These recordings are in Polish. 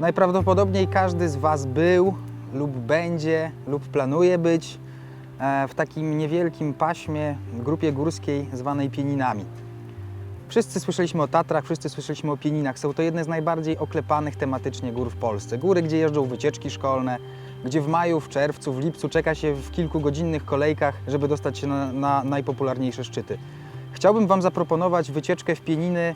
Najprawdopodobniej każdy z Was był lub będzie lub planuje być e, w takim niewielkim paśmie, grupie górskiej zwanej Pieninami. Wszyscy słyszeliśmy o Tatrach, wszyscy słyszeliśmy o Pieninach. Są to jedne z najbardziej oklepanych tematycznie gór w Polsce. Góry, gdzie jeżdżą wycieczki szkolne, gdzie w maju, w czerwcu, w lipcu czeka się w kilkugodzinnych kolejkach, żeby dostać się na, na najpopularniejsze szczyty. Chciałbym Wam zaproponować wycieczkę w Pieniny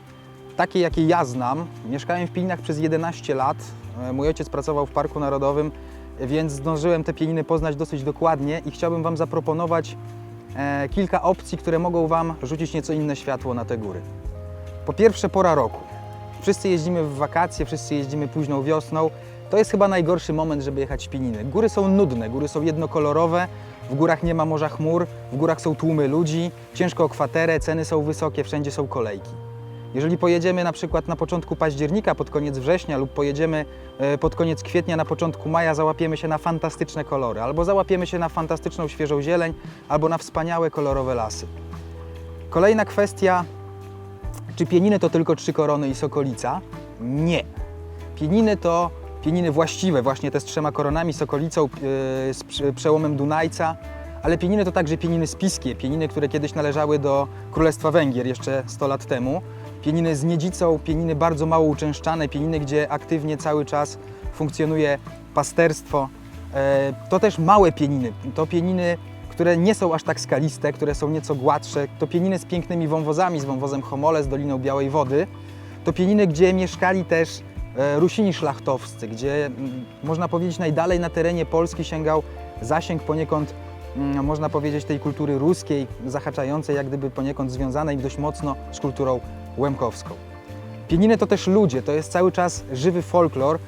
takiej, jakiej ja znam. Mieszkałem w Pieninach przez 11 lat. E, Mój ojciec pracował w Parku Narodowym, więc zdążyłem te Pieniny poznać dosyć dokładnie i chciałbym Wam zaproponować e, kilka opcji, które mogą Wam rzucić nieco inne światło na te góry. Po pierwsze, pora roku. Wszyscy jeździmy w wakacje, wszyscy jeździmy późną wiosną. To jest chyba najgorszy moment, żeby jechać w Pieniny. Góry są nudne, góry są jednokolorowe, w górach nie ma morza chmur, w górach są tłumy ludzi, ciężko o kwaterę, ceny są wysokie, wszędzie są kolejki. Jeżeli pojedziemy na przykład na początku października, pod koniec września lub pojedziemy e, pod koniec kwietnia, na początku maja, załapiemy się na fantastyczne kolory, albo załapiemy się na fantastyczną świeżą zieleń, albo na wspaniałe kolorowe lasy. Kolejna kwestia, czy pieniny to tylko trzy korony i sokolica? Nie. Pieniny to pieniny właściwe, właśnie te z trzema koronami, sokolicą, yy, z przełomem Dunajca, ale pieniny to także pieniny spiskie, pieniny, które kiedyś należały do Królestwa Węgier jeszcze 100 lat temu. Pieniny z niedzicą, pieniny bardzo mało uczęszczane, pieniny, gdzie aktywnie cały czas funkcjonuje pasterstwo. E, To też małe pieniny, to pieniny, które nie są aż tak skaliste, które są nieco gładsze. To pieniny z pięknymi wąwozami, z wąwozem Homole, z Doliną Białej Wody. To pieniny, gdzie mieszkali też e, Rusini szlachtowscy, gdzie można powiedzieć najdalej na terenie Polski sięgał zasięg poniekąd, można powiedzieć, tej kultury ruskiej, zahaczającej jak gdyby poniekąd związanej dość mocno z kulturą łemkowską. Pieniny to też ludzie, to jest cały czas żywy folklor,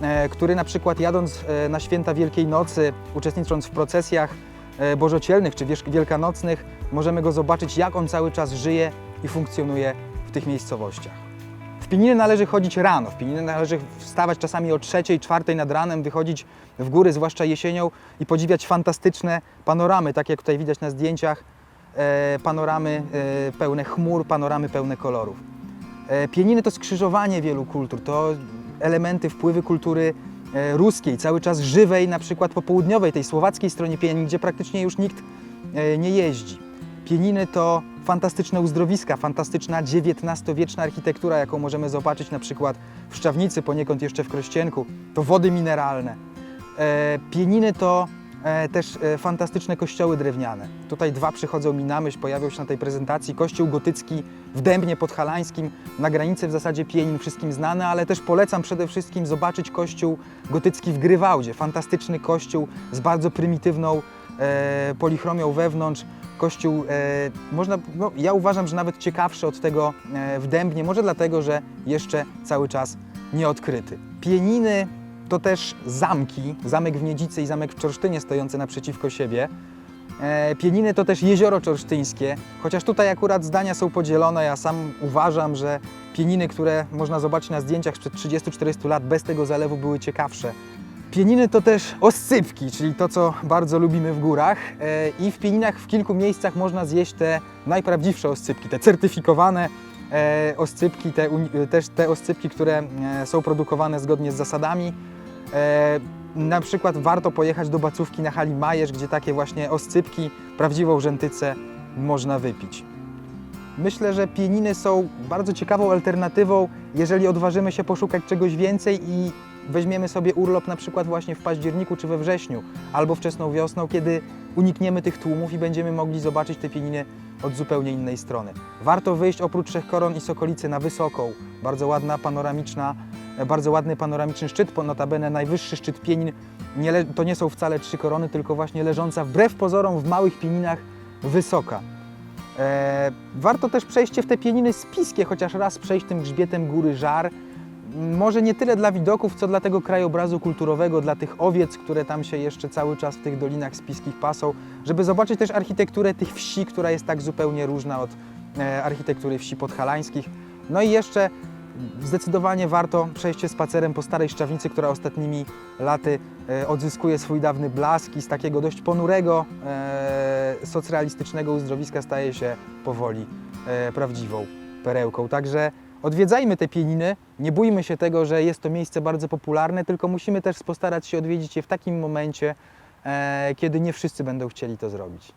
e, który na przykład jadąc e, na święta Wielkiej Nocy, uczestnicząc w procesjach e, bożocielnych czy wielkanocnych, możemy go zobaczyć, jak on cały czas żyje i funkcjonuje w tych miejscowościach. W Pieniny należy chodzić rano, w Pieniny należy wstawać czasami o trzeciej, czwartej nad ranem, wychodzić w góry, zwłaszcza jesienią i podziwiać fantastyczne panoramy, tak jak tutaj widać na zdjęciach, panoramy e, pełne chmur, panoramy pełne kolorów. E, Pieniny to skrzyżowanie wielu kultur, to elementy, wpływy kultury e, ruskiej, cały czas żywej, na przykład po południowej, tej słowackiej stronie Pienin, gdzie praktycznie już nikt e, nie jeździ. Pieniny to fantastyczne uzdrowiska, fantastyczna XIX-wieczna architektura, jaką możemy zobaczyć na przykład w Szczawnicy, poniekąd jeszcze w Krościenku. To wody mineralne. E, Pieniny to e, też e, fantastyczne kościoły drewniane. Tutaj dwa przychodzą mi na myśl, pojawią się na tej prezentacji. Kościół gotycki w Dębnie Podhalańskim, na granicy w zasadzie Pienin, wszystkim znany, ale też polecam przede wszystkim zobaczyć kościół gotycki w Grywałdzie. Fantastyczny kościół z bardzo prymitywną e, polichromią wewnątrz. Kościół, e, można, no, ja uważam, że nawet ciekawszy od tego e, w Dębnie, może dlatego, że jeszcze cały czas nieodkryty. Pieniny to też zamki, zamek w Niedzicy i zamek w Czorsztynie stojący naprzeciwko siebie. E, Pieniny to też jezioro czorsztyńskie, chociaż tutaj akurat zdania są podzielone. Ja sam uważam, że pieniny, które można zobaczyć na zdjęciach sprzed 30-40 lat, bez tego zalewu były ciekawsze. Pieniny to też oscypki, czyli to, co bardzo lubimy w górach. E, I w Pieninach w kilku miejscach można zjeść te najprawdziwsze oscypki, te certyfikowane e, oscypki, te, też te oscypki, które są produkowane zgodnie z zasadami. E, na przykład warto pojechać do Bacówki na hali Majerz, gdzie takie właśnie oscypki, prawdziwą rzętycę można wypić. Myślę, że pieniny są bardzo ciekawą alternatywą, jeżeli odważymy się poszukać czegoś więcej i weźmiemy sobie urlop na przykład właśnie w październiku czy we wrześniu, albo wczesną wiosną, kiedy unikniemy tych tłumów i będziemy mogli zobaczyć te pieniny od zupełnie innej strony. Warto wyjść oprócz Trzech Koron i Sokolicy na Wysoką, bardzo ładna panoramiczna, bardzo ładny panoramiczny szczyt, notabene najwyższy szczyt Pienin, nie to nie są wcale Trzy Korony, tylko właśnie leżąca wbrew pozorom w małych Pieninach Wysoka. E, warto też przejście w te pieniny spiskie, chociaż raz przejść tym grzbietem góry Żar. Może nie tyle dla widoków, co dla tego krajobrazu kulturowego, dla tych owiec, które tam się jeszcze cały czas w tych dolinach spiskich pasą, żeby zobaczyć też architekturę tych wsi, która jest tak zupełnie różna od e, architektury wsi podhalańskich. No i jeszcze zdecydowanie warto przejście spacerem po Starej Szczawnicy, która ostatnimi laty e, odzyskuje swój dawny blask i z takiego dość ponurego, e, socrealistycznego uzdrowiska staje się powoli e, prawdziwą perełką. Także Odwiedzajmy te pieniny, nie bójmy się tego, że jest to miejsce bardzo popularne, tylko musimy też postarać się odwiedzić je w takim momencie, kiedy nie wszyscy będą chcieli to zrobić.